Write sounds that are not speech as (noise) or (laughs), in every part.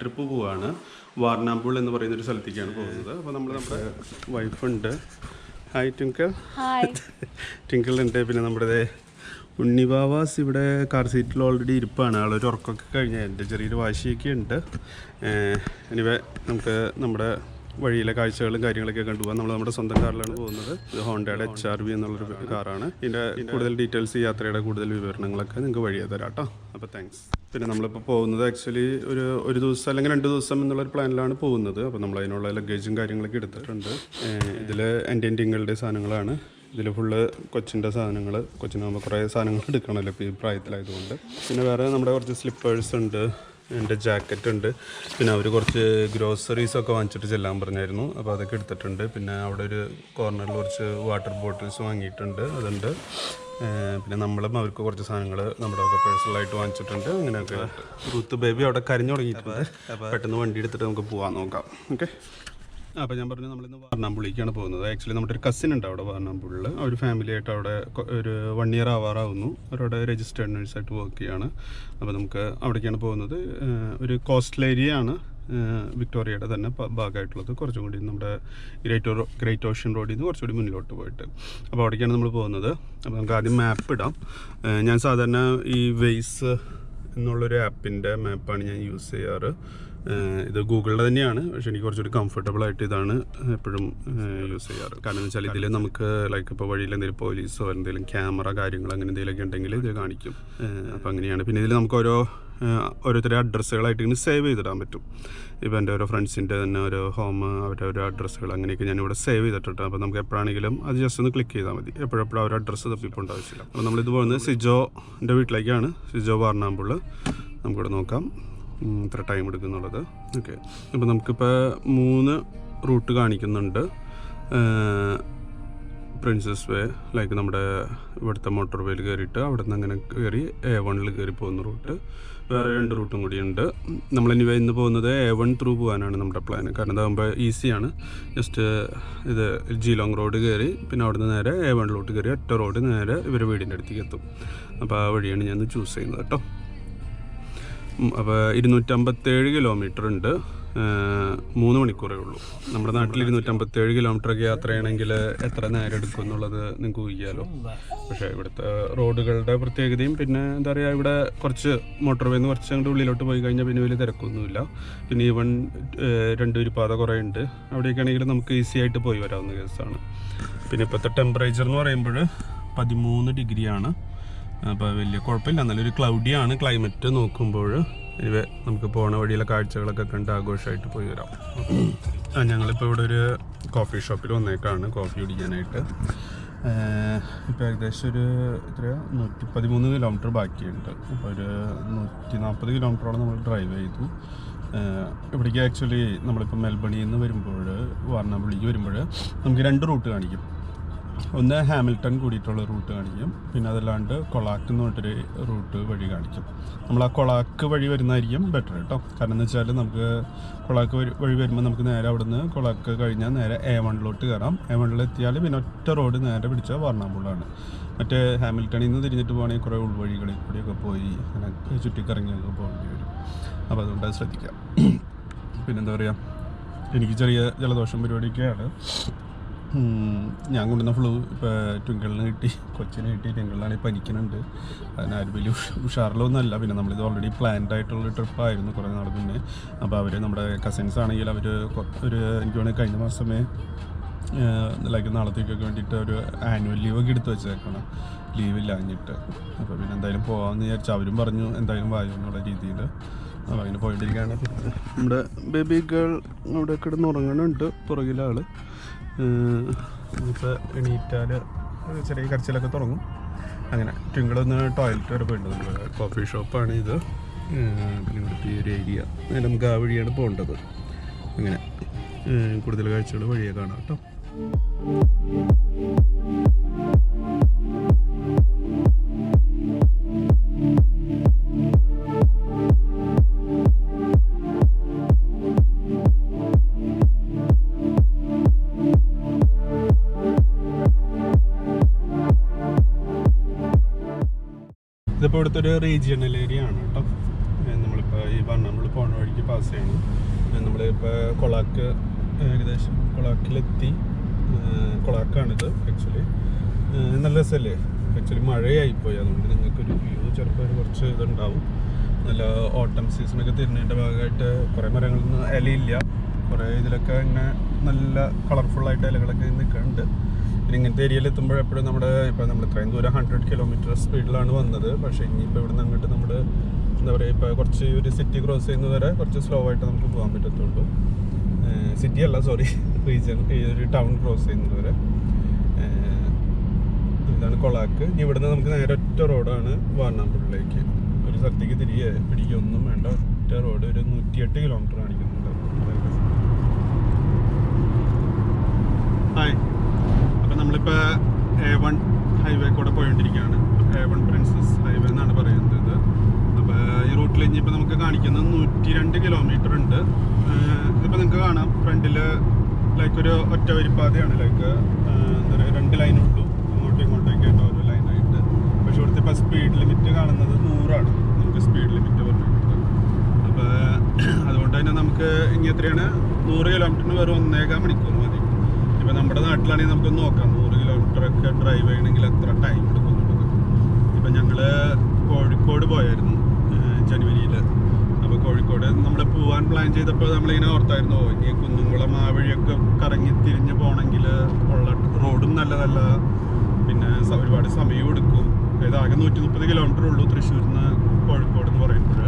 Trip പോവാണ്. വാർണാമ്പൂൾ എന്ന് പറയുന്ന ഒരു സ്ഥലത്തേക്കാണ് പോകുന്നത്. അപ്പോൾ നമ്മൾ നമ്മുടെ വൈഫുണ്ട്. Hi twinkle. (laughs) ട്വിങ്കിൾ ഉണ്ട് പിന്നെ നമ്മുടെ ഉണ്ണിബാവാസ് ഇവിടെ കാർ സീറ്റിൽ ഓൾറെഡി ഇരിപ്പാണ്. ആളൊരു ഉറക്കമൊക്കെ കഴിഞ്ഞാൽ എന്റെ ചെറിയൊരു വാശിയൊക്കെ ഉണ്ട്. എനിവേ നമുക്ക് നമ്മുടെ വഴിയിലെ കാഴ്ചകളും കാര്യങ്ങളൊക്കെ കണ്ടുപോകാൻ നമ്മൾ നമ്മുടെ സ്വന്തം കാറിലാണ് പോകുന്നത്. ഇത് ഹോണ്ടയുടെ എച്ച് ആർ വി എന്നുള്ളൊരു കാറാണ്. ഇതിന്റെ കൂടുതൽ ഡീറ്റെയിൽസ് യാത്രയുടെ കൂടുതൽ വിവരണങ്ങളൊക്കെ നിങ്ങൾക്ക് വഴിയെ തരാം കേട്ടോ അപ്പോൾ താങ്ക്സ് പിന്നെ നമ്മളിപ്പോൾ പോകുന്നത് ആക്ച്വലി ഒരു ഒരു ദിവസം അല്ലെങ്കിൽ രണ്ട് ദിവസം എന്നുള്ളൊരു പ്ലാനിലാണ് പോകുന്നത്. അപ്പോൾ നമ്മൾ അതിനുള്ള ലഗേജും കാര്യങ്ങളൊക്കെ എടുത്തിട്ടുണ്ട്. ഇതിൽ എന്റെ എന്റിങ്ങളുടെ സാധനങ്ങളാണ്. ഇതിൽ ഫുള്ള് കൊച്ചിന്റെ സാധനങ്ങൾ കൊച്ചിന് നമ്മൾ കുറേ സാധനങ്ങൾ എടുക്കണമല്ലോ ഇപ്പോൾ ഈ പ്രായത്തിലായതുകൊണ്ട്. പിന്നെ വേറെ നമ്മുടെ കുറച്ച് സ്ലിപ്പേഴ്സ് ഉണ്ട്. എന്റെ ജാക്കറ്റ് ഉണ്ട്. പിന്നെ അവർ കുറച്ച് ഗ്രോസറീസൊക്കെ വാങ്ങിച്ചിട്ട് ചെല്ലാൻ പറഞ്ഞായിരുന്നു. അപ്പോൾ അതൊക്കെ എടുത്തിട്ടുണ്ട്. പിന്നെ അവിടെ ഒരു കോർണറിൽ കുറച്ച് വാട്ടർ ബോട്ടിൽസ് വാങ്ങിയിട്ടുണ്ട്. അതുണ്ട്. പിന്നെ നമ്മളും അവർക്ക് കുറച്ച് സാധനങ്ങൾ നമ്മുടെ ഒക്കെ പേഴ്സണലായിട്ട് വാങ്ങിച്ചിട്ടുണ്ട്. അങ്ങനെയൊക്കെ. റൂത്ത് ബേബി അവിടെ കരഞ്ഞു തുടങ്ങിയിട്ടുണ്ട്. പെട്ടെന്ന് വണ്ടി എടുത്തിട്ട് നമുക്ക് പോകാൻ നോക്കാം. ഓക്കെ അപ്പോൾ ഞാൻ പറഞ്ഞു നമ്മളിന്ന് വാർണാമ്പുള്ളിക്കാണ് പോകുന്നത്. ആക്ച്വലി നമ്മുടെ ഒരു കസിൻ ഉണ്ട് അവിടെ വാർണാമ്പുള്ളിൽ അവർ ഫാമിലി ആയിട്ട് അവിടെ ഒരു വൺ ഇയർ ആവാറാവുന്നു. അവരവിടെ രജിസ്റ്റേർഡ് നേഴ്സായിട്ട് വർക്ക് ചെയ്യാണ്. അപ്പോൾ നമുക്ക് അവിടേക്കാണ് പോകുന്നത്. ഒരു കോസ്റ്റൽ ഏരിയ ആണ്. ഏഹ് വിക്ടോറിയയുടെ തന്നെ ഭാഗമായിട്ടുള്ളത്. കുറച്ചും കൂടി നമ്മുടെ ഗ്രേറ്റ് ഗ്രേറ്റ് ഓഷ്യൻ റോഡിൽ നിന്ന് കുറച്ചുകൂടി മുന്നിലോട്ട് പോയിട്ട്. അപ്പോൾ അവിടേക്കാണ് നമ്മൾ പോകുന്നത്. അപ്പോൾ നമുക്ക് ആദ്യം മാപ്പ് ഇടാം. ഞാൻ സാധാരണ ഈ വെയ്സ് എന്നുള്ളൊരു ആപ്പിന്റെ മാപ്പാണ് ഞാൻ യൂസ് ചെയ്യാറ്. ഇത് ഗൂഗിളിന്റെ തന്നെയാണ്. പക്ഷെ എനിക്ക് കുറച്ചൊരു കംഫർട്ടബിൾ ആയിട്ട് ഇതാണ് എപ്പോഴും യൂസ് ചെയ്യാറ്. കാരണം എന്ന് വെച്ചാൽ ഇതിൽ നമുക്ക് ലൈക്ക് ഇപ്പോൾ വഴിയിൽ എന്തെങ്കിലും പോലീസോ എന്തെങ്കിലും ക്യാമറ കാര്യങ്ങൾ അങ്ങനെ എന്തെങ്കിലുമൊക്കെ ഉണ്ടെങ്കിൽ ഇത് കാണിക്കും. അപ്പോൾ അങ്ങനെയാണ്. പിന്നെ ഇതിൽ നമുക്ക് ഓരോ ഓരോരുത്തരുടെ അഡ്രസ്സുകളായിട്ട് ഇങ്ങനെ സേവ് ചെയ്തിടാൻ പറ്റും. ഇപ്പോൾ എന്റെ ഓരോ ഫ്രണ്ട്സിന്റെ തന്നെ ഓരോ ഹോം അവരുടെ ഓരോ അഡ്രസ്സുകൾ അങ്ങനെയൊക്കെ ഞാനിവിടെ സേവ് ചെയ്തിട്ടുണ്ട് അപ്പോൾ നമുക്ക് എപ്പോഴാണെങ്കിലും അത് ജസ്റ്റ് ഒന്ന് ക്ലിക്ക് ചെയ്താൽ മതി. എപ്പോഴെപ്പോഴും അവരുടെ അഡ്രസ്സ് തപ്പിപ്പോണ്ട ആവശ്യമില്ല. അപ്പോൾ നമ്മളിത് പോകുന്നത് സിജോന്റെ വീട്ടിലേക്കാണ്. സിജോ വാർണാമ്പുള്ള നമുക്കിവിടെ നോക്കാം. ഇത്ര ടൈം എടുക്കുന്നുള്ളത്. ഓക്കെ അപ്പോൾ നമുക്കിപ്പോൾ മൂന്ന് റൂട്ട് കാണിക്കുന്നുണ്ട്. പ്രിൻസസ് വേ ലൈക്ക് നമ്മുടെ ഇവിടുത്തെ മോട്ടോർ വേയിൽ കയറിയിട്ട് അവിടെ നിന്ന് അങ്ങനെ കയറി എ വണ്ണിൽ കയറി പോകുന്ന റൂട്ട് വേറെ രണ്ട് റൂട്ടും കൂടിയുണ്ട് നമ്മളിനി ഇന്ന് പോകുന്നത് എ വൺ ത്രൂ പോകാനാണ് നമ്മുടെ പ്ലാൻ കാരണം അതാകുമ്പോൾ ഈസിയാണ് ജസ്റ്റ് ഇത് ജീലോങ് റോഡ് കയറി പിന്നെ അവിടുന്ന് നേരെ എ വണ്ണിലോട്ട് കയറി ഒറ്റ റോഡ് നേരെ ഇവരുടെ വീടിന്റെ അടുത്തേക്ക് എത്തും. അപ്പോൾ ആ വഴിയാണ് ഞാൻ ചൂസ് ചെയ്യുന്നത് കേട്ടോ. അപ്പോൾ ഇരുന്നൂറ്റമ്പത്തേഴ് കിലോമീറ്റർ ഉണ്ട്. മൂന്ന് മണിക്കൂറേ ഉള്ളൂ. നമ്മുടെ നാട്ടിൽ ഇരുന്നൂറ്റമ്പത്തേഴ് കിലോമീറ്റർ ഒക്കെ യാത്ര ചെയ്യണമെങ്കിൽ എത്ര നേരം എടുക്കും എന്നുള്ളത് നിങ്ങൾക്ക് ഊഹിക്കാമല്ലോ പക്ഷേ ഇവിടുത്തെ റോഡുകളുടെ പ്രത്യേകതയും പിന്നെ എന്താ പറയുക ഇവിടെ കുറച്ച് മോട്ടോർ വേന്ന് കുറച്ച് അങ്ങോട്ട് ഉള്ളിലോട്ട് പോയി കഴിഞ്ഞാൽ പിന്നെ വലിയ തിരക്കൊന്നുമില്ല. പിന്നെ ഈവൺ രണ്ട് ഒരു പാത കുറേ ഉണ്ട്. അവിടെയൊക്കെ നമുക്ക് ഈസി ആയിട്ട് പോയി വരാവുന്ന കേസാണ് പിന്നെ ഇപ്പോഴത്തെ ടെമ്പറേച്ചർ എന്ന് പറയുമ്പോൾ പതിമൂന്ന് ഡിഗ്രിയാണ്. അപ്പോൾ വലിയ കുഴപ്പമില്ല. നല്ലൊരു ക്ലൗഡിയാണ് ക്ലൈമറ്റ് നോക്കുമ്പോൾ. ഇവ നമുക്ക് പോണ വഴിയിലെ കാഴ്ചകളൊക്കെ കണ്ട് ആഘോഷമായിട്ട് പോയി വരാം. ഞങ്ങളിപ്പോൾ ഇവിടെ ഒരു കോഫി ഷോപ്പിൽ വന്നേക്കാണ് കോഫി കുടിക്കാനായിട്ട്. ഇപ്പോൾ ഏകദേശം ഒരു ഇത്ര നൂറ്റി പതിമൂന്ന് കിലോമീറ്റർ ബാക്കിയുണ്ട്. അപ്പോൾ ഒരു നൂറ്റി നാൽപ്പത് കിലോമീറ്ററോളം നമ്മൾ ഡ്രൈവ് ചെയ്തു. ഇവിടേക്ക് ആക്ച്വലി നമ്മളിപ്പോൾ മെൽബണിൽ നിന്ന് വരുമ്പോൾ വാർണാമ്പള്ളിക്ക് വരുമ്പോൾ നമുക്ക് രണ്ട് റൂട്ട് കാണിക്കും. ഒന്ന് ഹാമിൽട്ടൺ കൂടിയിട്ടുള്ള റൂട്ട് കാണിക്കും. പിന്നെ അതല്ലാണ്ട് കൊളാക്ക് എന്ന് പറഞ്ഞിട്ടൊരു റൂട്ട് വഴി കാണിക്കും. നമ്മൾ ആ കൊളാക്ക് വഴി വരുന്നതായിരിക്കും ബെറ്റർ കേട്ടോ. കാരണം എന്ന് വെച്ചാൽ നമുക്ക് കൊളാക്ക് വഴി വരുമ്പോൾ നമുക്ക് നേരെ അവിടുന്ന് കൊളാക്ക് കഴിഞ്ഞാൽ നേരെ എ വണ്ണിലോട്ട് കയറാം. എ വണ്ണിൽ എത്തിയാൽ പിന്നെ ഒറ്റ റോഡ് നേരെ പിടിച്ചാൽ വർണാമ്പുള്ളാണ് മറ്റേ ഹാമിൽട്ടണിൽ നിന്ന് തിരിഞ്ഞിട്ട് പോകണമെങ്കിൽ കുറേ ഉൾവഴികളിൽ കൂടിയൊക്കെ പോയി അങ്ങനെ ചുറ്റിക്കറങ്ങിയൊക്കെ പോകേണ്ടി വരും. അപ്പോൾ അതുകൊണ്ട് അത് ശ്രദ്ധിക്കാം. (clears throat) പിന്നെന്താ പറയുക എനിക്ക് ചെറിയ ജലദോഷം പരിപാടിയൊക്കെയാണ്. ഞാൻ കൊണ്ടുവന്ന ഫ്ലൂ ഇപ്പോൾ ട്വിങ്കിളിന് കിട്ടി കൊച്ചിന് കിട്ടി ട്വിങ്കിളിനാണെങ്കിൽ പനിക്കുന്നുണ്ട് അതിനാരും വലിയ ഉഷ- ഉഷാറിലൊന്നുമല്ല. പിന്നെ നമ്മളിത് ഓൾറെഡി പ്ലാൻഡ് ആയിട്ടുള്ള ട്രിപ്പായിരുന്നു കുറേ നാൾ മുന്നേ. അപ്പോൾ അവർ നമ്മുടെ കസിൻസ് ആണെങ്കിൽ അവർ ഒരു എനിക്ക് വേണമെങ്കിൽ കഴിഞ്ഞ മാസമേ ലൈക്ക് നാളത്തേക്കൊക്കെ വേണ്ടിയിട്ട് ഒരു ആനുവൽ ലീവ് ഒക്കെ എടുത്ത് വെച്ചേക്കണം. ലീവ് ഇല്ലാഞ്ഞിട്ട്. അപ്പോൾ പിന്നെ എന്തായാലും പോകാമെന്ന് വിചാരിച്ചു അവരും പറഞ്ഞു എന്തായാലും വായു എന്നുള്ള രീതിയിൽ അപ്പോൾ അങ്ങനെ പോയിട്ടിരിക്കുകയാണ് നമ്മുടെ ബേബി ഗേൾ അവിടെ കിടന്ന് ഉറങ്ങണുണ്ട് പുറകിലാൾ ഇപ്പോൾ എണീറ്റാൽ ചെറിയ കരച്ചിലൊക്കെ തുടങ്ങും. അങ്ങനെ ട്വിങ്കിളൊന്ന് ടോയ്ലറ്റ് വരെ പോയിട്ടുണ്ട്. കോഫി ഷോപ്പാണ് ഇത്. പിന്നെ ഇവിടുത്തെ ഒരു ഏരിയ. നമുക്ക് ആ വഴിയാണ് പോകേണ്ടത്. അങ്ങനെ കൂടുതൽ കാഴ്ചകൾ വഴിയെ കാണാം കേട്ടോ. ഒരു റീജിയണൽ ഏരിയ ആണ് കേട്ടോ. നമ്മളിപ്പോൾ ഈ നമ്മൾ പോണ വഴിക്ക് പാസ് ചെയ്യണം. നമ്മളിപ്പോൾ കൊളാക്ക് ഏകദേശം കൊളാക്കിലെത്തി. കൊളാക്കാണിത് ആക്ച്വലി നല്ല രസമല്ലേ ആക്ച്വലി മഴയായി മഴയായിപ്പോയി. അതുകൊണ്ട് നിങ്ങൾക്കൊരു വ്യൂ ചിലപ്പോൾ കുറച്ച് ഇതുണ്ടാവും. നല്ല ഓട്ടം സീസണൊക്കെ തിരിഞ്ഞതിന്റെ ഭാഗമായിട്ട് കുറേ മരങ്ങളൊന്നും ഇലയില്ല. കുറേ ഇതിലൊക്കെ ഇങ്ങനെ നല്ല കളർഫുള്ളായിട്ട് ഇലകളൊക്കെ നിൽക്കുന്നുണ്ട്. പിന്നെ ഇങ്ങനത്തെ ഏരിയയിൽ എത്തുമ്പോൾ എപ്പോഴും നമ്മുടെ ഇപ്പോൾ നമ്മൾ ഇത്രയും ദൂരം ഹൺഡ്രഡ് കിലോമീറ്റർ സ്പീഡിലാണ് വന്നത്. പക്ഷേ ഇനിയിപ്പോൾ ഇവിടെ നിന്ന് അങ്ങോട്ട് നമ്മൾ എന്താ പറയുക ഇപ്പോൾ കുറച്ച് ഒരു സിറ്റി ക്രോസ് ചെയ്യുന്നത് വരെ കുറച്ച് സ്ലോ ആയിട്ട് നമുക്ക് പോകാൻ പറ്റത്തുള്ളൂ. സിറ്റി അല്ല സോറി റീജിയൻ ഈ ഒരു ടൗൺ ക്രോസ് ചെയ്യുന്നത് വരെ. ഇതാണ് കൊളാക്ക്. ഇനി ഇവിടെ നിന്ന് നമുക്ക് നേരെ ഒറ്റ റോഡാണ് വാർണാമ്പുള്ളിലേക്ക് ഒരു സ്ഥലത്തേക്ക് തിരികെ പിടിക്കൊന്നും വേണ്ട. ഒറ്റ റോഡ് ഒരു നൂറ്റിയെട്ട് കിലോമീറ്റർ കാണിക്കുന്നുണ്ട് അപ്പം നമ്മളിപ്പോൾ എ വൺ ഹൈവേ കൂടെ പോയിക്കൊണ്ടിരിക്കുകയാണ് എ വൺ പ്രിൻസസ് ഹൈവേ എന്നാണ് പറയുന്നത് ഇത്. അപ്പോൾ ഈ റൂട്ടിൽ ഇനിയിപ്പോൾ നമുക്ക് കാണിക്കുന്നത് നൂറ്റി രണ്ട് കിലോമീറ്റർ ഉണ്ട് ഇതിപ്പോൾ നിങ്ങൾക്ക് കാണാം. ഫ്രണ്ടിൽ ലൈക്ക് ഒരു ഒറ്റ വരിപ്പാതയാണ്. ലൈക്ക് എന്താ പറയുക രണ്ട് ലൈൻ ഉള്ളൂ. അങ്ങോട്ടും ഇങ്ങോട്ടേക്ക് ആയിട്ട് ഓരോ ലൈനായിട്ട് പക്ഷേ ഇവിടുത്തെ ഇപ്പോൾ സ്പീഡ് ലിമിറ്റ് കാണുന്നത് നൂറാണ്. നമുക്ക് സ്പീഡ് ലിമിറ്റ് പറഞ്ഞിട്ടുണ്ട്. അപ്പോൾ അതുകൊണ്ട് തന്നെ നമുക്ക് ഇനി എത്രയാണ്? നൂറ് കിലോമീറ്ററിന് വെറും ഒന്നേകാൽ മണിക്കൂർ മതി. ഇപ്പം നമ്മുടെ നാട്ടിലാണെങ്കിൽ നമുക്ക് നോക്കാം. നൂറ് കിലോമീറ്റർ ഒക്കെ ഡ്രൈവ് ചെയ്യണമെങ്കിൽ എത്ര ടൈം എടുക്കും ഇപ്പം ഞങ്ങൾ കോഴിക്കോട് പോയായിരുന്നു ജനുവരിയിൽ അപ്പോൾ കോഴിക്കോട് നമ്മൾ പോകാൻ പ്ലാൻ ചെയ്തപ്പോൾ നമ്മളിങ്ങനെ ഓർത്തായിരുന്നു "ഓ, ഇനി കുന്നുംകുളം ആ വഴിയൊക്കെ കറങ്ങി തിരിഞ്ഞ് പോകണമെങ്കിൽ ഉള്ള റോഡും നല്ലതല്ല. പിന്നെ ഒരുപാട് സമയം എടുക്കും. അതായത് ആകെ നൂറ്റി മുപ്പത് കിലോമീറ്റർ ഉള്ളൂ തൃശ്ശൂരിൽ നിന്ന് കോഴിക്കോട് എന്ന് പറയുമ്പോൾ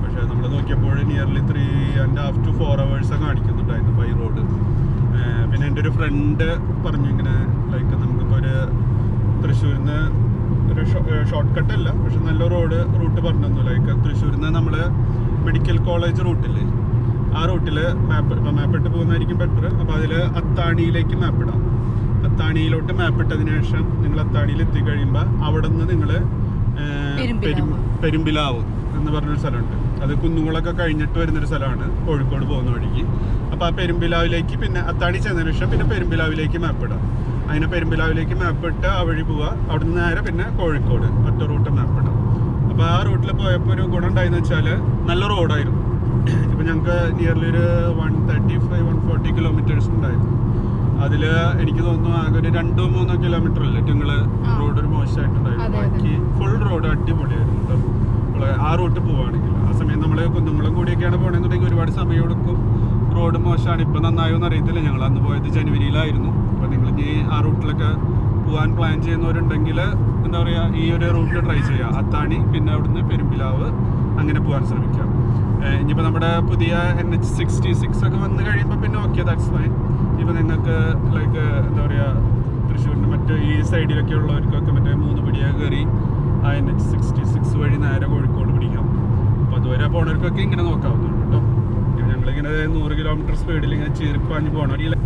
പക്ഷേ നമ്മൾ നോക്കിയപ്പോൾ nearly three and half to four hours കാണിക്കുന്നുണ്ടായിരുന്നു by road പിന്നെ എന്റെ ഒരു ഫ്രണ്ട് പറഞ്ഞു ഇങ്ങനെ ലൈക്ക് നമുക്കിപ്പോൾ ഒരു തൃശ്ശൂരിൽ നിന്ന് ഒരു ഷോർട്ട് കട്ട് അല്ല പക്ഷെ നല്ല റോഡ് റൂട്ട് പറഞ്ഞു തന്നു. ലൈക്ക് തൃശ്ശൂരിൽ നിന്ന് നമ്മൾ മെഡിക്കൽ കോളേജ് റൂട്ടില്ലേ ആ റൂട്ടിൽ മാപ്പ് ഇപ്പോൾ മാപ്പ് ഇട്ട് പോകുന്നതായിരിക്കും ബെറ്റർ അപ്പോൾ അതിൽ അത്താണിയിലേക്ക് മാപ്പ് ഇടാം. അത്താണിയിലോട്ട് മാപ്പ് ഇട്ടതിന് ശേഷം നിങ്ങൾ അത്താണിയിൽ എത്തിക്കഴിയുമ്പോൾ അവിടെ നിന്ന് നിങ്ങൾ പെരുമ്പിലാവ് എന്ന് പറഞ്ഞൊരു സ്ഥലമുണ്ട്. അത് കുന്നുകളൊക്കെ കഴിഞ്ഞിട്ട് വരുന്നൊരു സ്ഥലമാണ്. കോഴിക്കോട് പോകുന്ന വഴിക്ക്. അപ്പോൾ ആ പെരുമ്പിലാവിലേക്ക് പിന്നെ അത്താണി ചെന്നതിന് ശേഷം പിന്നെ പെരുമ്പിലാവിലേക്ക് മാപ്പ് ഇടാം അതിനെ പെരുമ്പിലാവിലേക്ക് മാപ്പ് ഇട്ട് ആ വഴി പോവുക. അവിടെ നിന്ന് നേരെ പിന്നെ കോഴിക്കോട് ഒറ്റ റൂട്ട് മാപ്പ് ഇടാം അപ്പോൾ ആ റൂട്ടിൽ പോയപ്പോൾ ഒരു ഗുണം ഉണ്ടായെന്ന് വെച്ചാൽ നല്ല റോഡായിരുന്നു ഇപ്പം ഞങ്ങൾക്ക് നിയർലി ഒരു one thirty five one forty kilometres ഉണ്ടായിരുന്നു. അതിൽ എനിക്ക് തോന്നുന്നു ആകെ ഒരു രണ്ടോ മൂന്നോ കിലോമീറ്റർ അല്ലേ നിങ്ങൾ റോഡ് ഒരു മോശമായിട്ടുണ്ടായിരുന്നു. ബാക്കി ഫുൾ റോഡ് അടിപൊളിയായിരുന്നു കേട്ടോ ആ റൂട്ട് പോവുകയാണെങ്കിൽ ആ സമയം നമ്മൾ കുന്നുങ്ങളും കൂടിയൊക്കെയാണ് പോകണമെന്നുണ്ടെങ്കിൽ ഒരുപാട് സമയം എടുക്കും. റോഡ് മോശമാണ് ഇപ്പം നന്നായോ എന്ന് അറിയത്തില്ല. ഞങ്ങൾ അന്ന് പോയത് ജനുവരിയിലായിരുന്നു. അപ്പോൾ നിങ്ങൾ ഇനി ആ റൂട്ടിലൊക്കെ പോകാൻ പ്ലാൻ ചെയ്യുന്നവരുണ്ടെങ്കിൽ എന്താ പറയുക ഈ ഒരു റൂട്ടിൽ ട്രൈ ചെയ്യുക. അത്താണി പിന്നെ അവിടുന്ന് പെരുമ്പിലാവ് അങ്ങനെ പോകാൻ ശ്രമിക്കാം ഇനിയിപ്പോൾ നമ്മുടെ പുതിയ എൻ എച്ച് സിക്സ്റ്റി സിക്സ് ഒക്കെ വന്ന് കഴിയുമ്പോൾ പിന്നെ ഓക്കെ ദാറ്റ്സ് ഫൈൻ ഇപ്പോൾ നിങ്ങൾക്ക് ലൈക്ക് എന്താ പറയുക തൃശ്ശൂരിന്റെ മറ്റ് ഈ സൈഡിലൊക്കെ ഉള്ളവർക്കൊക്കെ മറ്റേ മൂന്ന് പിടിയൊക്കെ കയറി ആ എൻ എച്ച് സിക്സ്റ്റി സിക്സ് വഴി നേരെ കോഴിക്കോട് പിടിക്കാം. അപ്പോൾ അതുവരെ പോണവർക്കൊക്കെ ഇങ്ങനെ നോക്കാവുന്നുണ്ട് ഇനി നൂറ് കിലോമീറ്റർ സ്പീഡിൽ ഇങ്ങനെ ചീറിപ്പാഞ്ഞ് പോകണം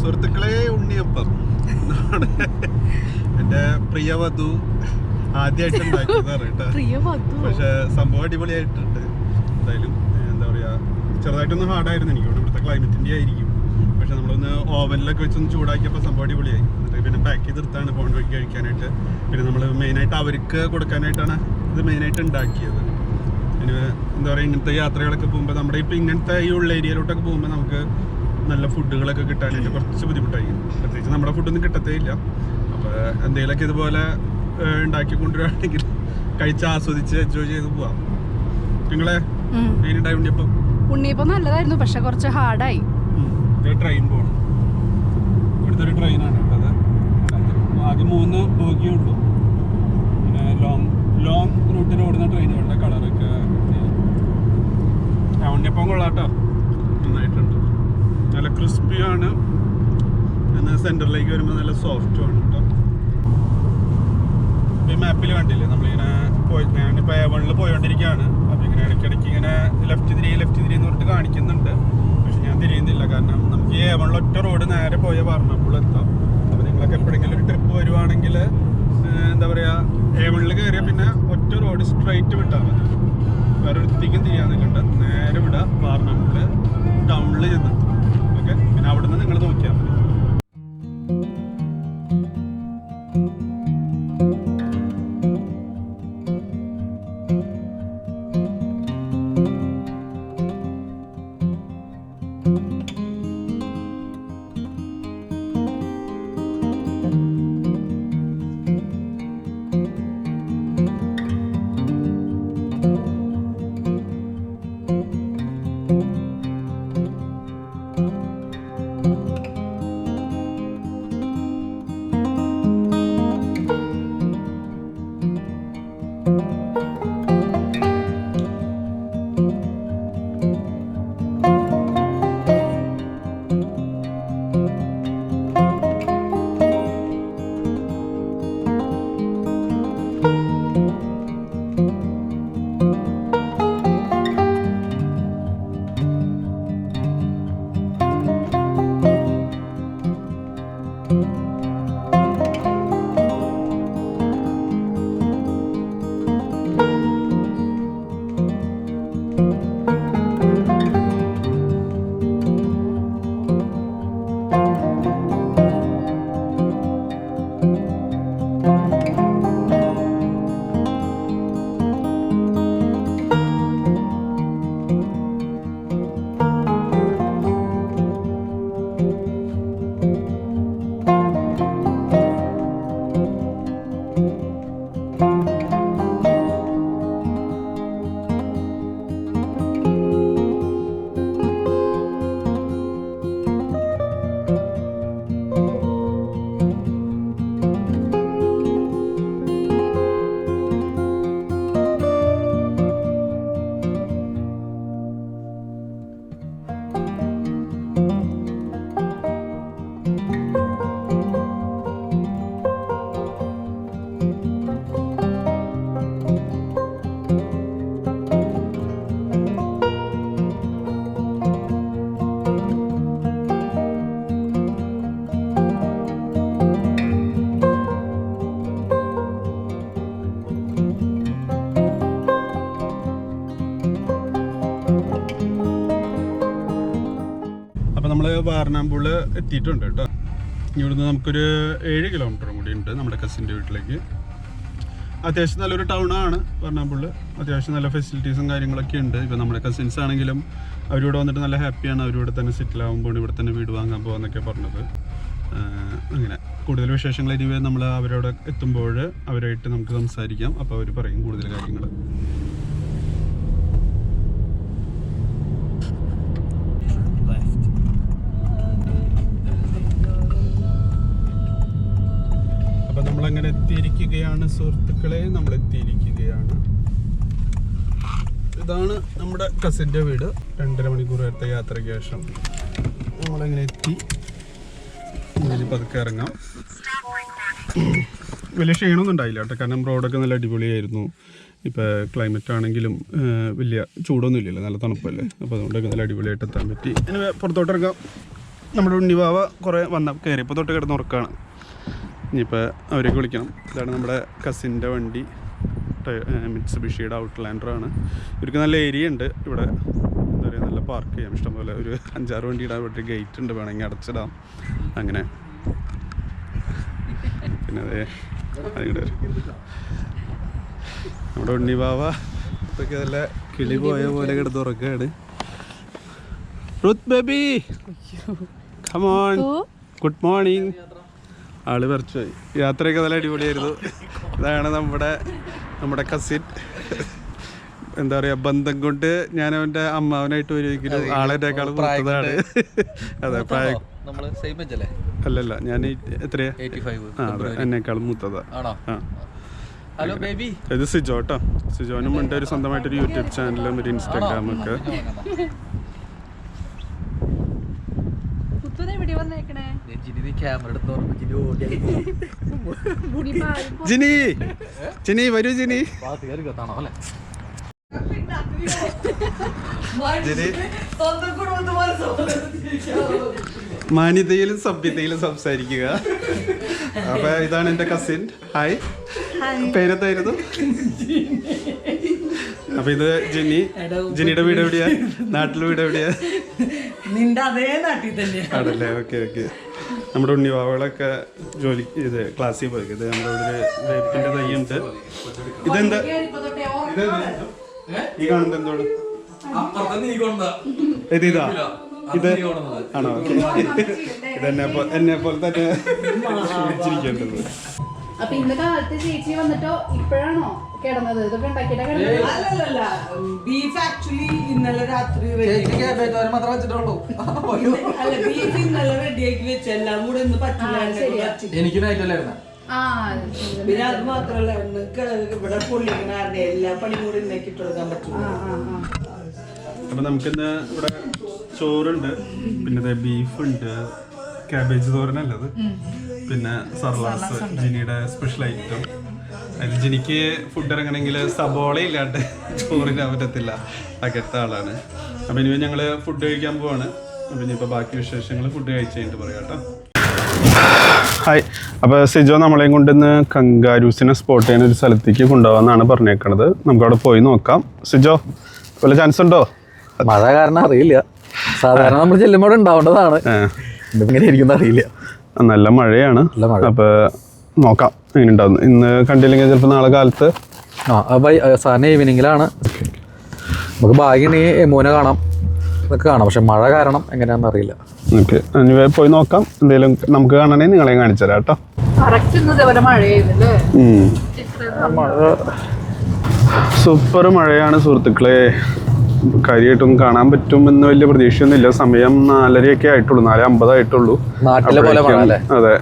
സുഹൃത്തുക്കളെ ഉണ്ണിയപ്പം. എന്റെ പ്രിയ വധു ആദ്യമായിട്ട് ഉണ്ടാക്കിയതാണ് കേട്ടോ. പക്ഷെ സംഭവം അടിപൊളിയായിട്ടുണ്ട്. എന്തായാലും എന്താ പറയാ ചെറുതായിട്ടൊന്ന് ഹാർഡായിരുന്നു എനിക്ക്. ഇവിടെ ഇവിടുത്തെ ക്ലൈമറ്റിന്റെ ആയിരിക്കും. പക്ഷെ നമ്മളൊന്ന് ഓവനിലൊക്കെ വെച്ചൊന്ന് ചൂടാക്കിയപ്പോൾ സംഭവം അടിപൊളിയായി. എന്നിട്ട് പിന്നെ പാക്ക് ചെയ്തെടുത്താണ് പോകേണ്ട വഴിക്ക് കഴിക്കാനായിട്ട്. പിന്നെ നമ്മൾ മെയിനായിട്ട് അവർക്ക് കൊടുക്കാനായിട്ടാണ് ഇത് മെയിനായിട്ട് ഉണ്ടാക്കിയത്. പിന്നെ എന്താ പറയുക ഇങ്ങനത്തെ യാത്രകളൊക്കെ പോകുമ്പോൾ നമ്മുടെ ഇപ്പോൾ ഇങ്ങനത്തെ ഈ ഉള്ള ഏരിയയിലോട്ടൊക്കെ പോകുമ്പോൾ നമുക്ക് നല്ല ഫുഡുകളൊക്കെ കിട്ടാനായിട്ട് കുറച്ച് ബുദ്ധിമുട്ടായി. പ്രത്യേകിച്ച് നമ്മുടെ ഫുഡൊന്നും കിട്ടത്തേ ഇല്ല. അപ്പോൾ എന്തെങ്കിലുമൊക്കെ ഇതുപോലെ ഉണ്ടാക്കി കൊണ്ടുവരികയാണെങ്കിൽ കഴിച്ച് ആസ്വദിച്ച് എൻജോയ് ചെയ്ത് പോവാം. നിങ്ങളെ. എങ്ങനെയുണ്ടായി ഉണ്ണിയപ്പം? ഉണ്ണിയപ്പം നല്ലതായിരുന്നു പക്ഷെ കുറച്ച് ഹാർഡായി. ട്രെയിൻ പോകണം ഇവിടുത്തെ ഒരു ട്രെയിനാണ് ഉള്ളത് ആകെ മൂന്ന് ബോഗിയേ ഉള്ളൂ. പിന്നെ ലോങ് ലോങ് റൂട്ടിൽ ഓടുന്ന ട്രെയിനുകളുടെ കളറൊക്കെ ഉണ്ണിയപ്പം കൊള്ളാട്ടോ നന്നായിട്ടുണ്ട്. നല്ല ക്രിസ്പിയാണ്. എന്നാൽ സെന്ററിലേക്ക് വരുമ്പോൾ നല്ല സോഫ്റ്റും ആണ് കേട്ടോ ഈ മാപ്പിൽ കണ്ടില്ലേ? നമ്മളിങ്ങനെ പോയി ഞാനിപ്പോൾ എ വണ്ണിൽ പോയിക്കൊണ്ടിരിക്കുകയാണ് അപ്പോൾ ഇങ്ങനെ ഇടയ്ക്കിടയ്ക്ക് ഇങ്ങനെ ലെഫ്റ്റ് തിരി ലെഫ്റ്റ് തിരി എന്ന് പറഞ്ഞിട്ട് കാണിക്കുന്നുണ്ട്. പക്ഷെ ഞാൻ തിരിയുന്നില്ല. കാരണം നമുക്ക് ഈ എ ഒറ്റ റോഡ് നേരെ പോയ പറഞ്ഞപ്പോൾ എത്താം. അപ്പോൾ നിങ്ങളൊക്കെ എപ്പോഴെങ്കിലും ഒരു ട്രിപ്പ് വരുവാണെങ്കിൽ എന്താ പറയുക എ വണ്ണിൽ പിന്നെ ഒറ്റ റോഡ് സ്ട്രൈറ്റ് വിട്ടാൽ മതി. വേറെ ഒരിടത്തേക്കും തിരിയാൻ നേരെ വിടുക വാർണമ്പിൾ ടൗണിൽ ചെന്ന്. ഓക്കെ പിന്നെ അവിടുന്ന് നിങ്ങൾ വാരണാമ്പൂൾ എത്തിയിട്ടുണ്ട് കേട്ടോ. ഇവിടുന്ന് നമുക്കൊരു ഏഴ് കിലോമീറ്റർ കൂടി ഉണ്ട് നമ്മുടെ കസിന്റെ വീട്ടിലേക്ക്. അത്യാവശ്യം നല്ലൊരു ടൗണാണ് വാരണാമ്പൂൾ അത്യാവശ്യം നല്ല ഫെസിലിറ്റീസും കാര്യങ്ങളൊക്കെ ഉണ്ട്. ഇപ്പോൾ നമ്മുടെ കസിൻസ് ആണെങ്കിലും അവരിവിടെ വന്നിട്ട് നല്ല ഹാപ്പിയാണ് അവരിവിടെ തന്നെ സെറ്റിൽ ആകുമ്പോൾ ഇവിടെ തന്നെ വീട് വാങ്ങാൻ പോകാന്നൊക്കെ പറഞ്ഞത്. അങ്ങനെ. കൂടുതൽ വിശേഷങ്ങൾ ഇനിവേ നമ്മൾ അവരോട് എത്തുമ്പോൾ അവരായിട്ട് നമുക്ക് സംസാരിക്കാം. അപ്പോൾ അവർ പറയും കൂടുതൽ കാര്യങ്ങൾ എത്തിയിരിക്കുകയാണ് സുഹൃത്തുക്കളെ നമ്മൾ എത്തിയിരിക്കുകയാണ് ഇതാണ് നമ്മുടെ കസിന്റെ വീട്. രണ്ടര മണിക്കൂർ നേരത്തെ യാത്രയ്ക്ക് ശേഷം നമ്മളിങ്ങനെ എത്തി? ഇനി പതുക്കെ ഇറങ്ങാം. വലിയ ക്ഷീണമൊന്നും ഉണ്ടായില്ല കേട്ടോ. കാരണം റോഡൊക്കെ നല്ല അടിപൊളിയായിരുന്നു. ഇപ്പോൾ ക്ലൈമറ്റ് ആണെങ്കിലും വലിയ ചൂടൊന്നും ഇല്ലല്ലോ. നല്ല തണുപ്പല്ലേ? അപ്പോൾ അതുകൊണ്ടൊക്കെ നല്ല അടിപൊളിയായിട്ട് എത്താൻ പറ്റി. ഇനി പുറത്തോട്ട് ഇറങ്ങാം. നമ്മുടെ ഉണ്ണിവാവ കുറേ വന്ന കയറിയപ്പോൾ തൊട്ട് കിടന്ന് ഉറക്കാണ്. ഇനിയിപ്പോൾ അവരേക്ക് വിളിക്കണം. ഇതാണ് നമ്മുടെ കസിന്റെ വണ്ടി. മിറ്റ്സുബിഷിയുടെ ഔട്ട്ലാൻഡറാണ് ഇവർക്ക് നല്ല ഏരിയ ഉണ്ട്. ഇവിടെ എന്താ പറയുക നല്ല പാർക്ക് ചെയ്യാം. ഇഷ്ടംപോലെ ഒരു അഞ്ചാറ് വണ്ടി ഇടാൻ ഇവിടെ ഗേറ്റ് ഉണ്ട്. വേണമെങ്കിൽ അടച്ചിടാം. അങ്ങനെ. പിന്നെ അതെ അതിവിടെ നമ്മുടെ ഉണ്ണി ഉണ്ണിബാവ ഇപ്പൊക്കെ നല്ല കിളി പോയ പോലെ കിടന്ന് ഉറക്കാണ്. Ruth baby come on good morning all പറിച്ചുപോയി യാത്രയൊക്കെ നല്ല അടിപൊളിയായിരുന്നു. ഇതാണ് നമ്മുടെ നമ്മുടെ കസിൻ എന്താ പറയാ ബന്ധം കൊണ്ട് ഞാൻ അവന്റെ അമ്മാവനായിട്ട് വരുമെങ്കിലും ആളെ മൂത്തതാണ്. അതെ പ്രായം. അല്ലല്ല ഞാൻ എത്രയാ? എന്നെക്കാളും മൂത്തതാ. ആണോ? ആ. ഹലോ ബേബി ഇത് സിജോ കേട്ടോ സിജോനും ഉണ്ട് ഒരു സ്വന്തമായിട്ടൊരു യൂട്യൂബ് ചാനലും ഒരു ഇൻസ്റ്റാഗ്രാം എവിടെ വന്നേക്കണേ. ജിനി ക്യാമറ എടുത്ത് ഓർമ്മ ജിനി ഓടിയാൽ ഇനിയിപ്പോ ആരും പോ- ജിനി ജിനി വരൂ ജിനി. കത്താണോ അല്ലേ? ജിനി. മാന്യതയിലും സഭ്യതയിലും സംസാരിക്കുക. അപ്പൊ ഇതാണ് എന്റെ കസിൻ ഹായ് പേരെന്തായിരുന്നു? അപ്പൊ ഇത് ജിനി. ജിനിയുടെ വീട് എവിടെയാ? നാട്ടിലെ വീട് എവിടെയാ? നിന്റെ അതേ നാട്ടിൽ തന്നെ ആണല്ലേ? Okay okay. നമ്മുടെ ഉണ്ണിവാവകളൊക്കെ ജോലി ഇത് ക്ലാസ്സിൽ പോയി. ഇത് നമ്മുടെ ഇവിടെ ഒരു വേപ്പിന്റെ തൈയുണ്ട്. ഇതെന്താ? ഇതെന്താ? ഈ കാണുന്നത് എന്തോട് ഇത് ഇതാ. ഇത്. ആണോ? ഓക്കെ. ഇതെന്നെ എന്നെ പോലെ തന്നെ ചിരിക്കേണ്ടത് അപ്പൊ ഇന്ന കാലത്ത് ചേച്ചി വന്നിട്ടോ ഇപ്പോഴാണോ കിടന്നത്? ഇതൊക്കെ ഉണ്ടാക്കിയിട്ടാ കിടന്നത്? അല്ലല്ല ബീഫ് ആക്ച്വലി ഇന്നലെ രാത്രി ready- വെച്ചിട്ടുള്ളൂ. അല്ല ബീഫ് ഇന്നലെ റെഡിയാക്കി വെച്ച്. എല്ലാം കൂടെ ഇന്ന് പറ്റില്ല ആ, എന്നെ ശരിയാ. പറ്റില്ല. എനിക്ക് നൈറ്റല്ലായിരുന്ന ആ പിന്നെ അത് മാത്രല്ല ഇവിടെ പൊള്ളിക്കണ കാരണം എല്ലാ പണിയും കൂടി ഇന്നേക്ക് ഇട്ട് കൊടുക്കാൻ ആ ആ ആ. അപ്പൊ നമുക്കിന്ന് ഇവിടെ ചോറുണ്ട്. പിന്നെ ബീഫ് ഉണ്ട്. കാബേജ് തോരനല്ലത്. പിന്നെ സർലാസ് ജിനിയുടെ സ്പെഷ്യൽ ഐറ്റം അതിൽ ജിനിക്ക് ഫുഡ് ഇറങ്ങണമെങ്കിൽ സബോള ഇല്ലാണ്ട് ചോറിനാൻ പറ്റത്തില്ല. അകത്ത ആളാണ്. അപ്പം ഇനി ഞങ്ങൾ ഫുഡ് കഴിക്കാൻ പോവാണ്. അപ്പം ഇനിയിപ്പോൾ ബാക്കി വിശേഷങ്ങൾ ഫുഡ് കഴിച്ച് കഴിഞ്ഞിട്ട് പറയാം കേട്ടോ. ഹായ് അപ്പോൾ സിജോ നമ്മളെയും കൊണ്ടിന്ന് കങ്കാരൂസിനെ സ്പോട്ട് ചെയ്യുന്ന ഒരു സ്ഥലത്തേക്ക് കൊണ്ടുപോകാമെന്നാണ് പറഞ്ഞേക്കണത്. നമുക്ക് അവിടെ പോയി നോക്കാം. സിജോ വല്ല ചാൻസ് ഉണ്ടോ? മഴ കാരണം അറിയില്ല. സാധാരണ നമ്മൾ ചെല്ലുമ്പോൾ ഉണ്ടാവേണ്ടതാണ്. ഇങ്ങനെ ഇരിക്കുന്ന അറിയില്ല നല്ല മഴയാണ്. അപ്പൊ അപ്പോൾ നോക്കാം എങ്ങനെ ഉണ്ടാവുന്നു ഇന്ന് കണ്ടില്ലെങ്കിൽ ചിലപ്പോൾ നാളെ കാലത്ത് ആ അപ്പോൾ ഈവനിങ്ങിലാണ് നമുക്ക് ഭാഗ്യമുണ്ടെങ്കിൽ മോനെ കാണാം. ഇതൊക്കെ കാണാം. പക്ഷെ മഴ കാരണം എങ്ങനെയാണെന്ന് അറിയില്ല. ഓക്കെ പോയി നോക്കാം. എന്തെങ്കിലും നമുക്ക് കാണണേ നിങ്ങളെ കാണിച്ചു തരാം കേട്ടോ. സൂപ്പർ മഴയാണ് സുഹൃത്തുക്കളെ. കാര്യമായിട്ടൊന്നും കാണാൻ പറ്റുമെന്ന് വലിയ പ്രതീക്ഷയൊന്നുമില്ല. സമയം നാലരയൊക്കെ ആയിട്ടുള്ളൂ നാല് അമ്പതായിട്ടുള്ളൂ. പോലെ മഴ അതെ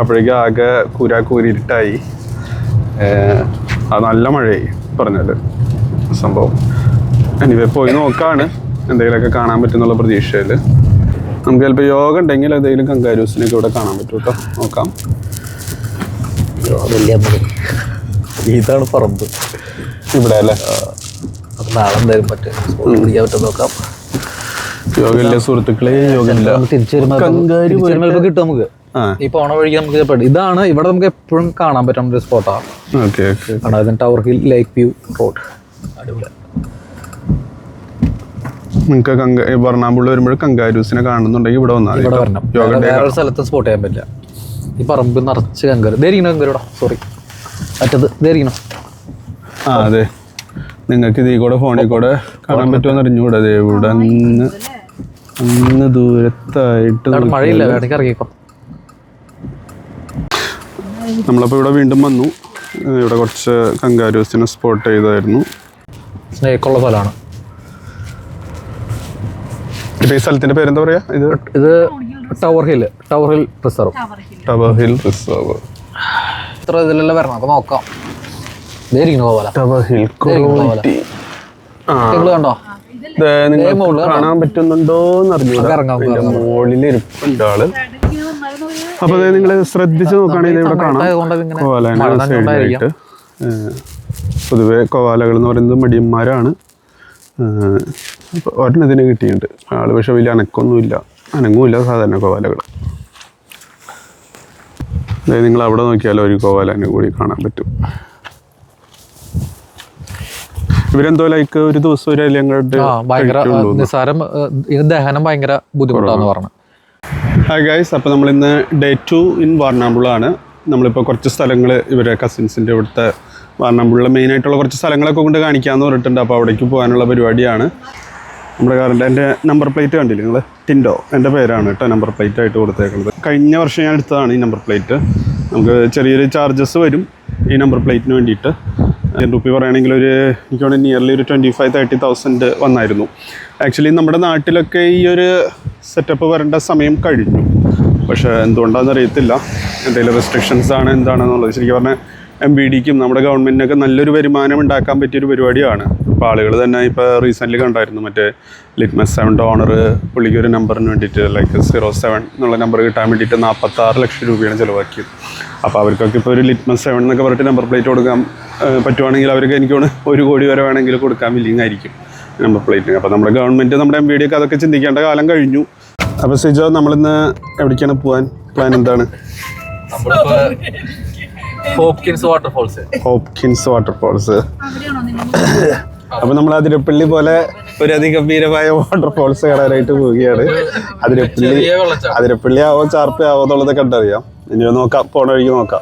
അപ്പോഴേക്കും ആകെ കൂരാ കൂരിട്ടായി അത് നല്ല മഴയായി പറഞ്ഞത് സംഭവം. എനിവേ പോയി നോക്കാണ് എന്തെങ്കിലുമൊക്കെ കാണാൻ പറ്റുന്നുള്ള പ്രതീക്ഷയിൽ. നമുക്ക് ചിലപ്പോൾ യോഗ ഉണ്ടെങ്കിൽ എന്തെങ്കിലും കങ്കാരൂസിനൊക്കെ ഇവിടെ കാണാൻ പറ്റും കേട്ടോ. നോക്കാം. ഇതാണ് പറമ്പ്. ഇവിടെ അല്ലേ? അത് നാളെ എന്തായാലും പറ്റും. പിടിക്കാൻ പറ്റും നോക്കാം. യോഗ ഇല്ല സുഹൃത്തുക്കളെ യോഗ തിരിച്ചു വരുമ്പോൾ കിട്ടും നമുക്ക്. ഈ പോണ വഴിക്ക് നമുക്ക് ഇതാണ് ഇവിടെ നമുക്ക് എപ്പോഴും കാണാൻ പറ്റുന്ന ഒരു സ്പോട്ടാണ് tower hill lake view road അടിപൊളി. നിങ്ങൾക്ക് കങ്ക എറണാകുളം വരുമ്പോൾ കങ്കാരൂസിനെ കാണുന്നുണ്ടെങ്കിൽ ഇവിടെ വന്നാൽ ഇവിടെ വരണം. സ്ഥലത്ത് സ്പോട്ട് ചെയ്യാൻ പറ്റില്ല. ഈ പറമ്പ് നിറച്ച് കങ്കര്. ധരിക്കണം കങ്കരോടാ സോറി മറ്റത് ധരിക്കണം ആ അതെ. നിങ്ങൾക്ക് ഇതീ കൂടെ ഫോണിൽ കൂടെ കാണാൻ പറ്റുമെന്ന് അറിഞ്ഞുകൂടെ. അതെ ഇവിടെ അങ്ങ് അങ്ങ് ദൂരത്തായിട്ട് മഴയില്ല ഇറങ്ങിക്കോ. നമ്മളപ്പോൾ ഇവിടെ വീണ്ടും വന്നു. ഇവിടെ കുറച്ച് കങ്കാരൂസിനെ സ്പോട്ട് ചെയ്തായിരുന്നു. സ്നേക്കുള്ള സ്ഥലമാണ്. ഇപ്പൊ ഈ സ്ഥലത്തിന്റെ പേരെന്താ പറയാ? ഇത് ഇത് tower hill tower hill reserve tower hill reserve ഇത്ര ഇതിലെല്ലാം വരണം? നമുക്ക് നോക്കാം. കണ്ടോ? കാണാൻ പറ്റുന്നുണ്ടോ എന്ന് അറിഞ്ഞൂടാ. നമുക്ക് ഇറങ്ങാം, നമുക്ക് അതിന്റെ മുകളിൽ ഇരിപ്പുണ്ട് ആൾ. അപ്പൊ നിങ്ങൾ ശ്രദ്ധിച്ച് നോക്കുകയാണെങ്കിൽ ഇവിടെ കാണാം. നനഞ്ഞോണ്ടായിരിക്കാം. സൈഡിലായിട്ട് പൊതുവെ കോവാലകൾ എന്ന് പറയുന്നത് മടിയന്മാരാണ്. ഒരെണ്ണത്തിന് കിട്ടിയിട്ടുണ്ട്. ആൾ പക്ഷെ വലിയ അനക്കൊന്നുമില്ല. അനങ്ങുമില്ല സാധാരണ കോവാലകൾ. അതായത് നിങ്ങൾ അവിടെ നോക്കിയാലോ ഒരു കോവാലനെ കൂടി കാണാൻ പറ്റും. ഇവരെന്തോ ലൈക്ക് ഒരു ദിവസം ഒരു ഇല അങ്ങോട്ട് ആ ഭയങ്കര. നിസ്സാരം ഇതിന് ദഹനം ഭയങ്കര ബുദ്ധിമുട്ടാന്ന് പറഞ്ഞു. ഹായ് ഗൈസ് അപ്പോൾ നമ്മളിന്ന് ഡേ ടു ഇൻ വാർണാമ്പുളാണ് നമ്മളിപ്പോൾ കുറച്ച് സ്ഥലങ്ങൾ ഇവരെ കസിൻസിന്റെ ഇവിടുത്തെ മെയിൻ ആയിട്ടുള്ള കുറച്ച് സ്ഥലങ്ങളൊക്കെ കൊണ്ട് കാണിക്കാമെന്ന് പറഞ്ഞിട്ടുണ്ട്. അപ്പോൾ അവിടേക്ക് പോകാനുള്ള പരിപാടിയാണ്. നമ്മുടെ കാറിന്റെ എന്റെ നമ്പർ പ്ലേറ്റ് കണ്ടില്ല നിങ്ങൾ ടിൻഡോ എന്റെ പേരാണ് കേട്ടോ നമ്പർ പ്ലേറ്റ് ആയിട്ട് കൊടുത്തേക്കുന്നത് കഴിഞ്ഞ വർഷം ഞാൻ എടുത്തതാണ് ഈ നമ്പർ പ്ലേറ്റ് നമുക്ക് ചെറിയൊരു ചാർജസ് വരും ഈ നമ്പർ പ്ലേറ്റിന് വേണ്ടിയിട്ട്. ടെൻ റുപ്പി പറയുകയാണെങ്കിൽ ഒരു എനിക്ക് തോന്നുന്നു നിയർലി ഒരു ട്വന്റി ഫൈവ് തേർട്ടി തൗസൻഡ് വന്നായിരുന്നു. ആക്ച്വലി നമ്മുടെ നാട്ടിലൊക്കെ ഈ ഒരു സെറ്റപ്പ് വരേണ്ട സമയം കഴിഞ്ഞു. പക്ഷേ എന്തുകൊണ്ടാണെന്ന് അറിയത്തില്ല. എന്തെങ്കിലും റെസ്ട്രിക്ഷൻസ് ആണ് എന്താണെന്നുള്ളത്. ശരിക്കും പറഞ്ഞാൽ എം ബി ഡിക്കും നമ്മുടെ ഗവൺമെന്റിനൊക്കെ നല്ലൊരു വരുമാനം ഉണ്ടാക്കാൻ പറ്റിയൊരു പരിപാടിയാണ്. ഇപ്പോൾ ആളുകൾ തന്നെ ഇപ്പോൾ റീസെന്റ്ലി കണ്ടായിരുന്നു മറ്റേ ലിറ്റ്മസ് സെവൻ ഡോണർ പുള്ളിക്ക് ഒരു നമ്പറിന് വേണ്ടിയിട്ട് ലൈക്ക് സീറോ സെവൻ എന്നുള്ള നമ്പർ കിട്ടാൻ വേണ്ടിയിട്ട് നാൽപ്പത്താറ് ലക്ഷം രൂപയാണ് ചിലവാക്കിയത്. അപ്പോൾ അവർക്കൊക്കെ ഇപ്പോൾ ഒരു ലിറ്റ്മസ് സെവൻ എന്നൊക്കെ പറഞ്ഞിട്ട് നമ്പർ പ്ലേറ്റ് കൊടുക്കാൻ പറ്റുവാണെങ്കിൽ അവർക്ക് എനിക്ക് ഒരു കോടി വരെ വേണമെങ്കിൽ കൊടുക്കാൻ വില്ലിങ് ആയിരിക്കും നമ്പർ പ്ലേറ്റിന് അപ്പോൾ നമ്മുടെ ഗവൺമെന്റ് നമ്മുടെ എം ബി ഡിയൊക്കെ അതൊക്കെ ചിന്തിക്കേണ്ട കാലം കഴിഞ്ഞു. അപ്പോൾ സിജോ നമ്മളിന്ന് എവിടേക്കാണ് പോകാൻ പ്ലാൻ എന്താണ്? ഹോപ്കിൻസ് വാട്ടർഫോൾസ് ഹോപ്കിൻസ് വാട്ടർഫോൾസ് അപ്പൊ നമ്മൾ അതിരപ്പള്ളി പോലെ ഒരു അതിഗംഭീരമായ വാട്ടർഫോൾസ് കാണാനായിട്ട് പോവുകയാണ്. അതിരപ്പള്ളി. (laughs) അതിരപ്പള്ളി ആവോ ചാർപ്പ് ആവോ എന്നുള്ളത് കണ്ടറിയാം. ഇനി നോക്കാം. പോണ വഴിക്ക് നോക്കാം.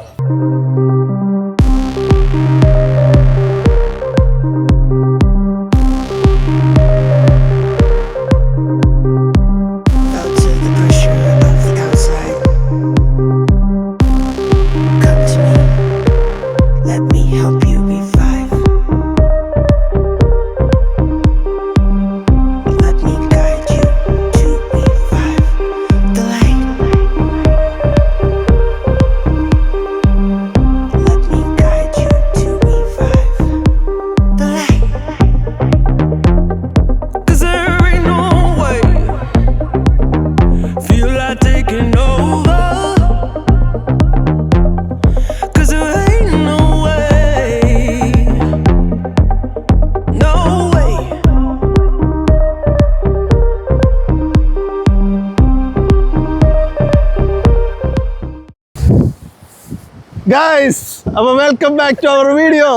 ഗൈസ് അപ്പൊ welcome back to our video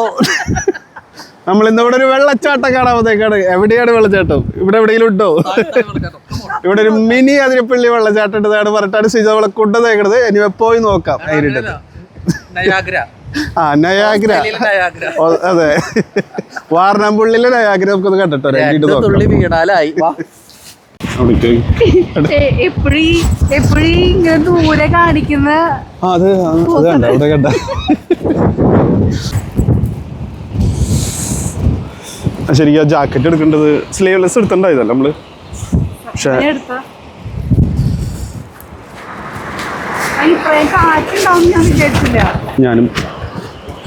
നമ്മൾ ഇന്ന് ഇവിടെ ഒരു വെള്ളച്ചാട്ടം കാണാൻ വന്നേക്കാണ്. എവിടെയാണ് വെള്ളച്ചാട്ടം? ഇവിടെ എവിടെയെങ്കിലും ഉണ്ടോ? ഇവിടെ ഒരു മിനി അതിരപ്പള്ളി വെള്ളച്ചാട്ടം ഉണ്ടെന്നാണ് പറഞ്ഞിട്ടാണ് സിജ നമ്മളെ കൊണ്ടുവന്നേക്കണത്. ഇനി പോയി നോക്കാം. നേരിട്ട് ആ നയാഗ്ര. അതെ. വാർണാമ്പുള്ളിലെ നയാഗ്ര നമുക്കൊന്ന് കണ്ടിട്ടോ? രണ്ടിട്ട് നോക്കാം. എപ്പോഴീ എപ്പോഴീ ഇങ്ങനെ ദൂരെ കാണിക്കുന്ന ആ അത് അത് കണ്ട അവിടെ കണ്ട. ശരിക്കും ആ ജാക്കറ്റ് എടുക്കേണ്ടത് സ്ലീവ്ലെസ് എടുത്തിട്ടുണ്ടായതല്ല നമ്മൾ? പക്ഷേ ഞാനും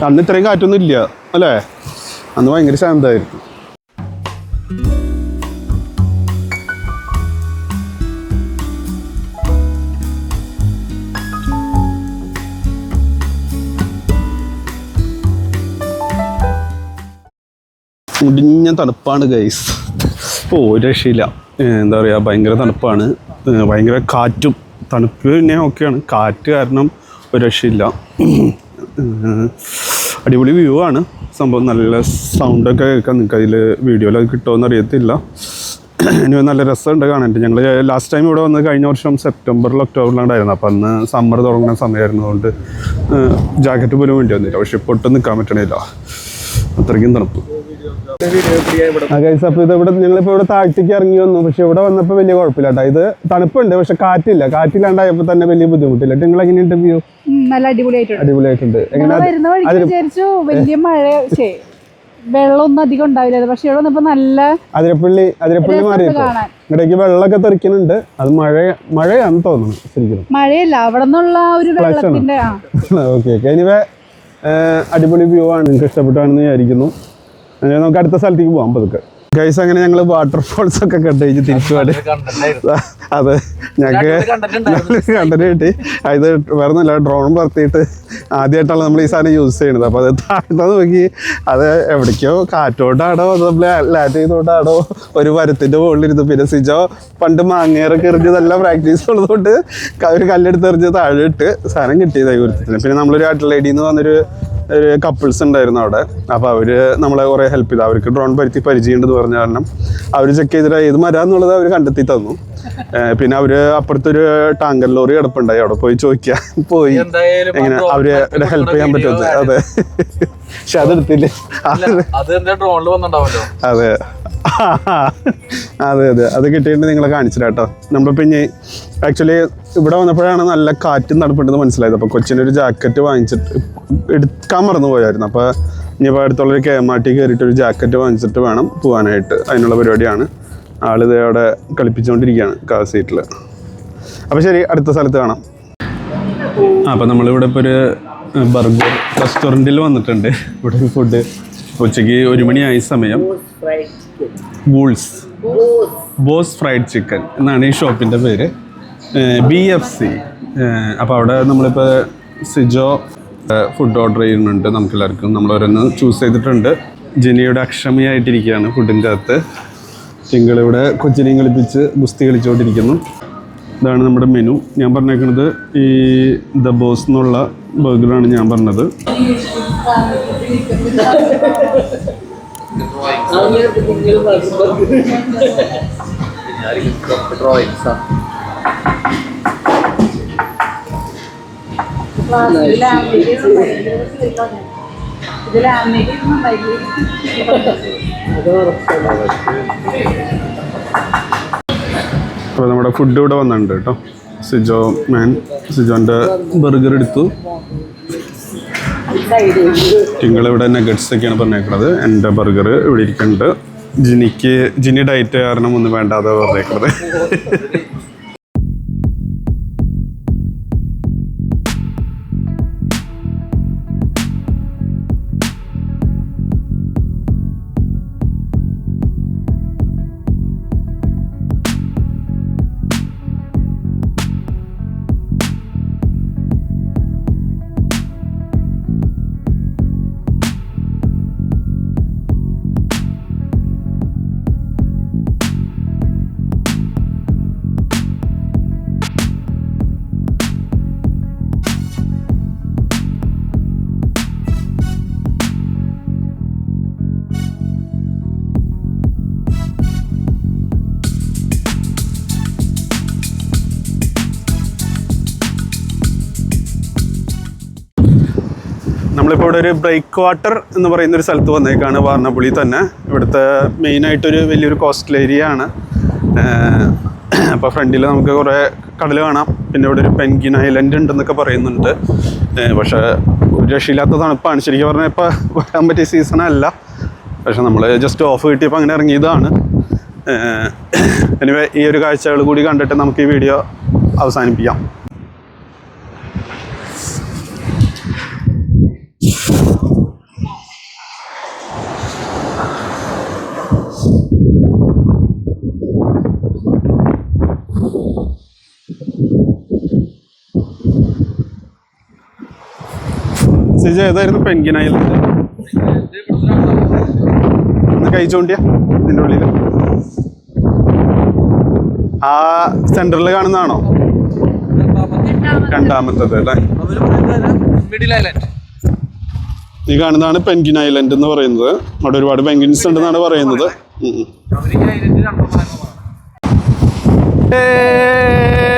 അന്ന് ഇത്രയും കാറ്റൊന്നും ഇല്ല അല്ലേ? അന്ന് ഭയങ്കര ശാന്തമായിരുന്നു. മുടിഞ്ഞ തണുപ്പാണ് ഗൈസ് ഓ ഒരു രക്ഷയില്ല. എന്താ പറയുക ഭയങ്കര തണുപ്പാണ്. ഭയങ്കര കാറ്റും തണുപ്പ് പിന്നെ ഓക്കെയാണ് കാറ്റ് കാരണം ഒരു രക്ഷയില്ല. അടിപൊളി വ്യൂ ആണ്. സംഭവം നല്ല സൗണ്ടൊക്കെ കേൾക്കാം. നിങ്ങൾക്ക് അതിൽ വീഡിയോയിൽ അത് കിട്ടുമെന്ന് അറിയത്തില്ല. ഇനി നല്ല രസമുണ്ട് കാണാൻ ഞങ്ങൾ ലാസ്റ്റ് ടൈം ഇവിടെ വന്നത് കഴിഞ്ഞ വർഷം സെപ്റ്റംബറിൽ ഒക്ടോബറിലുണ്ടായിരുന്നു അപ്പം അന്ന് സമ്മർ തുടങ്ങുന്ന സമയമായിരുന്നു. അതുകൊണ്ട് ജാക്കറ്റ് പോലും വേണ്ടി വന്നില്ല. പക്ഷെ ഇപ്പോൾ ഒട്ടും നിൽക്കാൻ പറ്റണില്ല. അത്രയ്ക്കും തണുപ്പ്. ഗൈസ് അപ്പോൾ ഇത് ഇവിടെ ഞങ്ങളിപ്പോ ഇവിടെ താഴ്ത്തിക്ക് ഇറങ്ങി വന്നു. പക്ഷെ ഇവിടെ വന്നപ്പോൾ വലിയ കുഴപ്പമില്ല ഇത് തണുപ്പുണ്ട് പക്ഷെ കാറ്റില്ല. കാറ്റില്ലാണ്ടായപ്പോ തന്നെ വലിയ ബുദ്ധിമുട്ടില്ല. നിങ്ങൾ എങ്ങനെയുണ്ട് വ്യൂ നല്ല അടിപൊളിയായിട്ടുണ്ട്. അടിപൊളിയായിട്ടുണ്ട്. എങ്ങനെ വെള്ളമൊന്നും അധികം ഉണ്ടാവില്ല പക്ഷെ ഇവിടെ വന്നപ്പോ നല്ല അതിരപ്പള്ളി അതിരപ്പള്ളി മാറി ഇടയ്ക്ക് വെള്ളമൊക്കെ തെറിക്കുന്നുണ്ട്. അത് മഴ മഴയാണെന്ന് തോന്നുന്നു ശരിക്കും. മഴയല്ല അവിടെ നിന്നുള്ള ഒരു വെള്ളത്തിന്റെ ആ. ഓക്കെ ഓക്കെ എനിവേ അടിപൊളി വ്യൂ ആണ്. നിങ്ങൾക്ക് ഇഷ്ടപ്പെട്ടാണെന്ന് വിചാരിക്കുന്നു. നമുക്ക് അടുത്ത സ്ഥലത്തേക്ക് പോകാം പതുക്കെ. ഗൈസ് അങ്ങനെ ഞങ്ങൾ വാട്ടർഫോൾസ് ഒക്കെ കണ്ടു കഴിഞ്ഞ് തിരിച്ചു (laughs) അതെ ഞങ്ങൾക്ക് കണ്ടിട്ട് (laughs) കിട്ടി. ഇത് വേറെ നല്ല ഡ്രോൺ പറത്തിയിട്ട് ആദ്യമായിട്ടാണ് നമ്മൾ ഈ സാധനം യൂസ് ചെയ്യുന്നത്. അപ്പോൾ അത് താഴ്ന്നു നോക്കി. അത് എവിടേക്കോ കാറ്റോട്ടാടോ അത് നമ്മൾ ലാറ്റ് ചെയ്തോട്ടാടോ ഒരു മരത്തിന്റെ മുകളിലിരുന്നു. പിന്നെ സിജോ പണ്ട് മാങ്ങേറൊക്കെ എറിഞ്ഞതെല്ലാം പ്രാക്ടീസ് ഉള്ളതുകൊണ്ട് ഒരു കല്ലെടുത്ത് എറിഞ്ഞ് താഴെ ഇട്ട് സാധനം കിട്ടിയതായി ഗുരുത്തത്തിന് പിന്നെ നമ്മളൊരു നിന്ന് വന്നൊരു ഒരു കപ്പിൾസ് ഉണ്ടായിരുന്നു അവിടെ. അപ്പോൾ അവർ നമ്മളെ കുറേ ഹെൽപ്പ് ചെയ്തു. അവർക്ക് ഡ്രോൺ പരുത്തി പരിചയമുണ്ടെന്ന് പറഞ്ഞ കാരണം അവർ ചെക്ക് ചെയ്തിട്ട് ഏത് മരം എന്നുള്ളത് അവർ കണ്ടെത്തി തന്നു. പിന്നെ അവർ അപ്പുറത്തൊരു ടാങ്കർ ലോറി കിടപ്പുണ്ടായി. അവിടെ പോയി ചോദിക്കാൻ പോയി. എങ്ങനെ അവർ ഹെൽപ്പ് ചെയ്യാൻ പറ്റുന്നത് അതെ. പക്ഷെ അതെടുത്തില്ല അത് അത് അതെ. അതെ അതെ. അത് കിട്ടിയിട്ട് നിങ്ങളെ കാണിച്ചില്ല കേട്ടോ നമ്മൾ പിന്നെ ആക്ച്വലി ഇവിടെ വന്നപ്പോഴാണ് നല്ല കാറ്റും തണുപ്പുണ്ടെന്ന് മനസ്സിലായത്. അപ്പോൾ കൊച്ചിനൊരു ജാക്കറ്റ് വാങ്ങിച്ചിട്ട് എടുക്കാൻ മറന്നു പോയായിരുന്നു. അപ്പോൾ ഇനിയിപ്പോൾ അടുത്തുള്ളൊരു കെ എം ആർ ടി കയറിയിട്ട് ഒരു ജാക്കറ്റ് വാങ്ങിച്ചിട്ട് വേണം പോകാനായിട്ട് അതിനുള്ള പരിപാടിയാണ്. ആളിത് അവിടെ കളിപ്പിച്ചുകൊണ്ടിരിക്കുകയാണ് കാർ സീറ്റിൽ അപ്പോൾ ശരി അടുത്ത സ്ഥലത്ത് കാണാം. അപ്പോൾ അപ്പം നമ്മളിവിടെ ഇപ്പോൾ ഒരു ബർഗർ റെസ്റ്റോറന്റിൽ വന്നിട്ടുണ്ട്. ഇവിടെ ഒരു ഫുഡ് ഉച്ചയ്ക്ക് ഒരു മണിയായ സമയം. ബൂൾസ് ബോസ് ഫ്രൈഡ് ചിക്കൻ എന്നാണ് ഈ ഷോപ്പിന്റെ പേര്. ബി എഫ് സി അപ്പോൾ അവിടെ നമ്മളിപ്പോൾ സിജോ ഫുഡ് ഓർഡർ ചെയ്യുന്നുണ്ട് നമുക്കെല്ലാവർക്കും. നമ്മൾ ഓരോന്ന് ചൂസ് ചെയ്തിട്ടുണ്ട്. ജിനിയുടെ അക്ഷമയായിട്ടിരിക്കുകയാണ് ഫുഡിന്റെ അകത്ത്. തിങ്കളിവിടെ കൊച്ചിനെയും കളിപ്പിച്ച് ഗുസ്തി കളിച്ചുകൊണ്ടിരിക്കുന്നു. ഇതാണ് നമ്മുടെ മെനു ഞാൻ പറഞ്ഞേക്കുന്നത് ഈ ദ ബോസ് എന്നുള്ള ബർഗറാണ് ഞാൻ പറഞ്ഞത്. (laughs) (laughs) അപ്പോൾ നമ്മുടെ ഫുഡ് ഇവിടെ വന്നിട്ടുണ്ട് കേട്ടോ. സിജോ മാൻ സിജോന്റെ ബർഗർ എടുത്തു. ഇവിടെ നഗറ്റ്സ് ഒക്കെയാണ് പറഞ്ഞേക്കുന്നത് എന്റെ ബർഗർ ഇവിടെ ഇരിക്കുന്നുണ്ട്. ജിനിക്ക് ജിനി ഡയറ്റ് കാരണം ഒന്നും വേണ്ടാതെ പറഞ്ഞേക്കുന്നത് നമ്മളിപ്പോൾ ഒരു ബ്രേക്ക് വാട്ടർ എന്ന് പറയുന്ന ഒരു സ്ഥലത്ത് വന്നേക്കാണ് വാർണപ്പുള്ളി തന്നെ. ഇവിടുത്തെ മെയിനായിട്ടൊരു വലിയൊരു കോസ്റ്റൽ ഏരിയ ആണ്. അപ്പോൾ ഫ്രണ്ടിൽ നമുക്ക് കുറേ കടൽ കാണാം. പിന്നെ ഇവിടെ ഒരു പെൻഗിൻ ഐലൻഡ് ഉണ്ടെന്നൊക്കെ പറയുന്നുണ്ട്. പക്ഷേ ഒരു രക്ഷയില്ലാത്ത തണുപ്പാണ് ശരിക്കും പറഞ്ഞാൽ ഇപ്പോൾ വരാൻ പറ്റിയ സീസണല്ല പക്ഷെ നമ്മൾ ജസ്റ്റ് ഓഫ് കിട്ടിയപ്പോൾ അങ്ങനെ ഇറങ്ങിയതാണ്. എനിവേ ഈ ഒരു കാഴ്ചകൾ കൂടി കണ്ടിട്ട് നമുക്ക് ഈ വീഡിയോ അവസാനിപ്പിക്കാം. സിജ ഏതായിരുന്നു? പെൻഗിൻ ഐലൻഡ് ഒന്ന് കൈ ചൂണ്ടിയ ഇതിന്റെ ഉള്ളിൽ ആ സെന്ററിൽ കാണുന്നതാണോ? രണ്ടാമത്തത് അല്ലേ? മിഡിൽ ഐലൻഡ് ഈ കാണുന്നതാണ് പെൻഗിൻ ഐലൻഡ് എന്ന് പറയുന്നത്. അവിടെ ഒരുപാട് പെൻഗിൻസ് ഉണ്ടെന്നാണ് പറയുന്നത്. ഏ